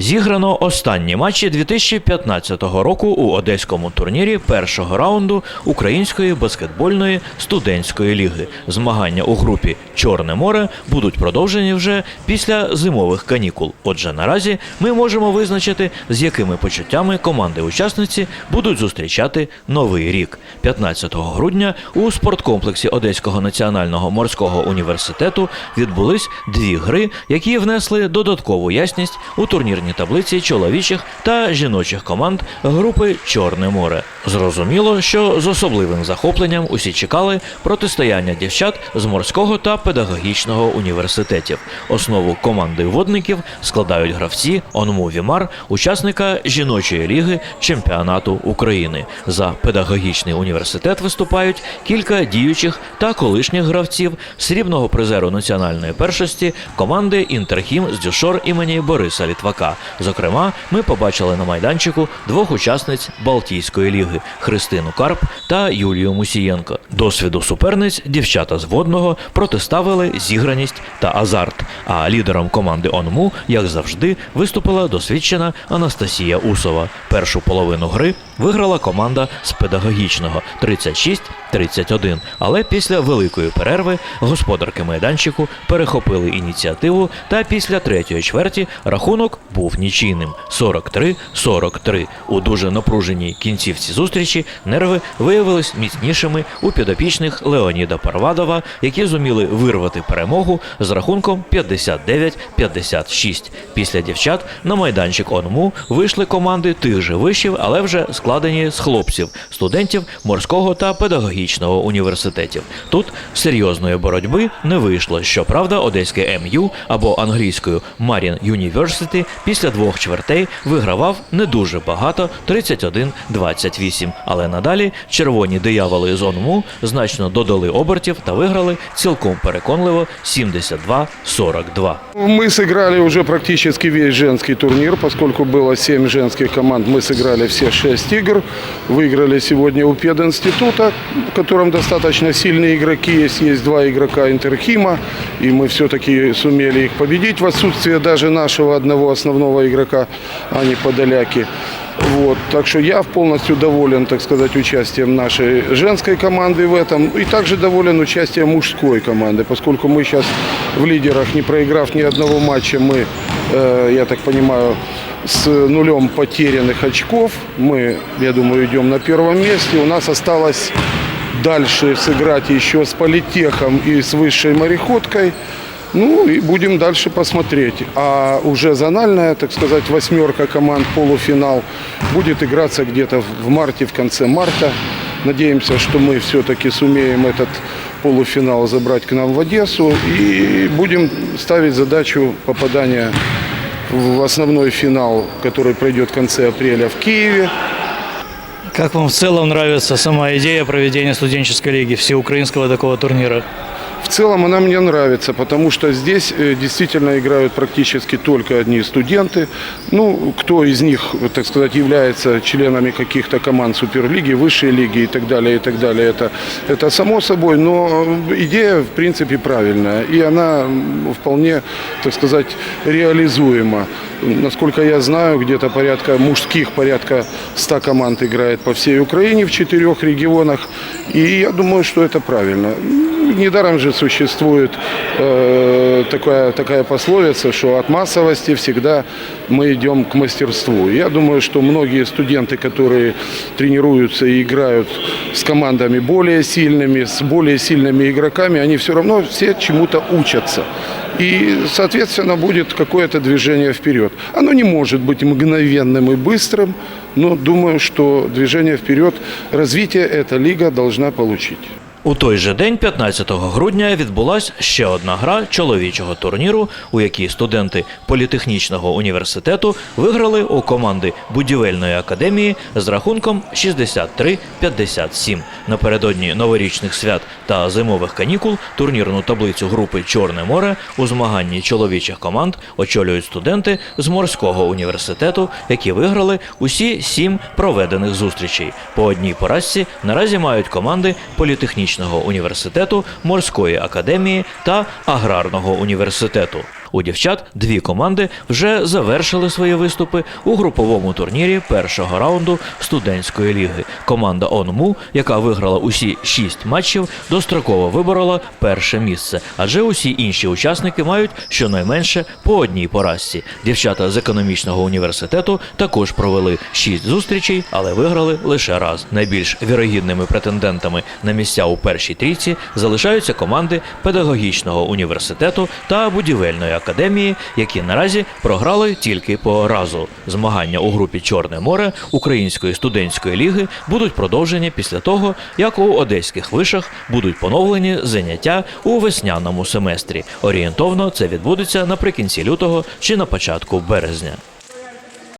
Зіграно останні матчі 2015 року у одеському турнірі першого раунду Української баскетбольної студентської ліги. Змагання у групі Чорне море будуть продовжені вже після зимових канікул. Отже, наразі ми можемо визначити, з якими почуттями команди-учасниці будуть зустрічати новий рік. 15 грудня у спорткомплексі Одеського національного морського університету відбулись дві гри, які внесли додаткову ясність у турнірній таблиці чоловічих та жіночих команд групи Чорне море. Зрозуміло, що з особливим захопленням усі чекали протистояння дівчат з морського та педагогічного університетів. Основу команди водників складають гравці Онму Вімар, учасника жіночої ліги чемпіонату України. За педагогічний університет виступають кілька діючих та колишніх гравців срібного призеру національної першості команди Інтерхім з Дюшор імені Бориса Літвака. Зокрема, ми побачили на майданчику двох учасниць Балтійської ліги Христину Карп та Юлію Мусієнко. Досвіду суперниць дівчата з водного протиставили зіграність та азарт. А лідером команди ОНМУ, як завжди, виступила досвідчена Анастасія Усова. Першу половину гри виграла команда з педагогічного 36-31. Але після великої перерви господарки майданчику перехопили ініціативу, та після третьої чверті рахунок був нічийним 43-43. У дуже напруженій кінцівці зустрічі нерви виявились міцнішими у підопічних Леоніда Парвадова, які зуміли вирвати перемогу з рахунком 59-56. Після дівчат на майданчик ОНМУ вийшли команди тих же вишів, але вже складені з хлопців, студентів морського та педагогічного університетів. Тут серйозної боротьби не вийшло. Щоправда, одеське МЮ або англійською Marine University після двох чвертей вигравав не дуже багато 31-28. Але надалі червоні дияволи з ОНМУ значно додали обертів та виграли цілком переконливо 72-42. Мы сыграли уже практически весь женский турнир, поскольку было 7 женских команд, мы сыграли все 6 игр. Выиграли сегодня у пединститута, в котором достаточно сильные игроки есть. Есть два игрока Интерхима, и мы все-таки сумели их победить в отсутствие даже нашего одного основного игрока, а не подоляки. Вот, так что я полностью доволен, так сказать, участием нашей женской команды в этом. И также доволен участием мужской команды, поскольку мы сейчас в лидерах, не проиграв ни одного матча, мы, э, я так понимаю, с нулем потерянных очков. Мы, я думаю, идем на первом месте. У нас осталось дальше сыграть еще с политехом и с высшей мореходкой. Ну и будем дальше посмотреть. А уже зональная, так сказать, восьмерка команд полуфинал будет играться где-то в марте, в конце марта. Надеемся, что мы все-таки сумеем этот полуфинал забрать к нам в Одессу и будем ставить задачу попадания в основной финал, который пройдет в конце апреля в Киеве. Как вам в целом нравится сама идея проведения студенческой лиги, всеукраинского такого турнира? В целом она мне нравится, потому что здесь э, действительно играют практически только одни студенты. Ну, кто из них, так сказать, является членами каких-то команд Суперлиги, Высшей лиги и так далее, и так далее, это, это само собой. Но идея, в принципе, правильная. И она вполне, так сказать, реализуема. Насколько я знаю, где-то порядка мужских, порядка 100 команд играет по всей Украине в четырех регионах. И я думаю, что это правильно. Недаром же существует э, такая, такая пословица, что от массовости всегда мы идем к мастерству. Я думаю, что многие студенты, которые тренируются и играют с командами более сильными, с более сильными игроками, они все равно все чему-то учатся. И, соответственно, будет какое-то движение вперед. Оно не может быть мгновенным и быстрым, но думаю, что движение вперед, развитие эта лига должна получить. У той же день, 15 грудня, відбулася ще одна гра чоловічого турніру, у якій студенти політехнічного університету виграли у команди будівельної академії з рахунком 63-57. Напередодні новорічних свят та зимових канікул турнірну таблицю групи Чорне море у змаганні чоловічих команд очолюють студенти з морського університету, які виграли усі сім проведених зустрічей. По одній поразці наразі мають команди політехнічного університету, морської академії та аграрного університету. У дівчат дві команди вже завершили свої виступи у груповому турнірі першого раунду студентської ліги. Команда ОНМУ, яка виграла усі шість матчів, достроково виборола перше місце, адже усі інші учасники мають щонайменше по одній поразці. Дівчата з економічного університету також провели шість зустрічей, але виграли лише раз. Найбільш вірогідними претендентами на місця у першій трійці залишаються команди педагогічного університету та будівельної академії, які наразі програли тільки по разу. Змагання у групі Чорне море Української студентської ліги будуть продовжені після того, як у одеських вишах будуть поновлені заняття у весняному семестрі. Орієнтовно це відбудеться наприкінці лютого чи на початку березня.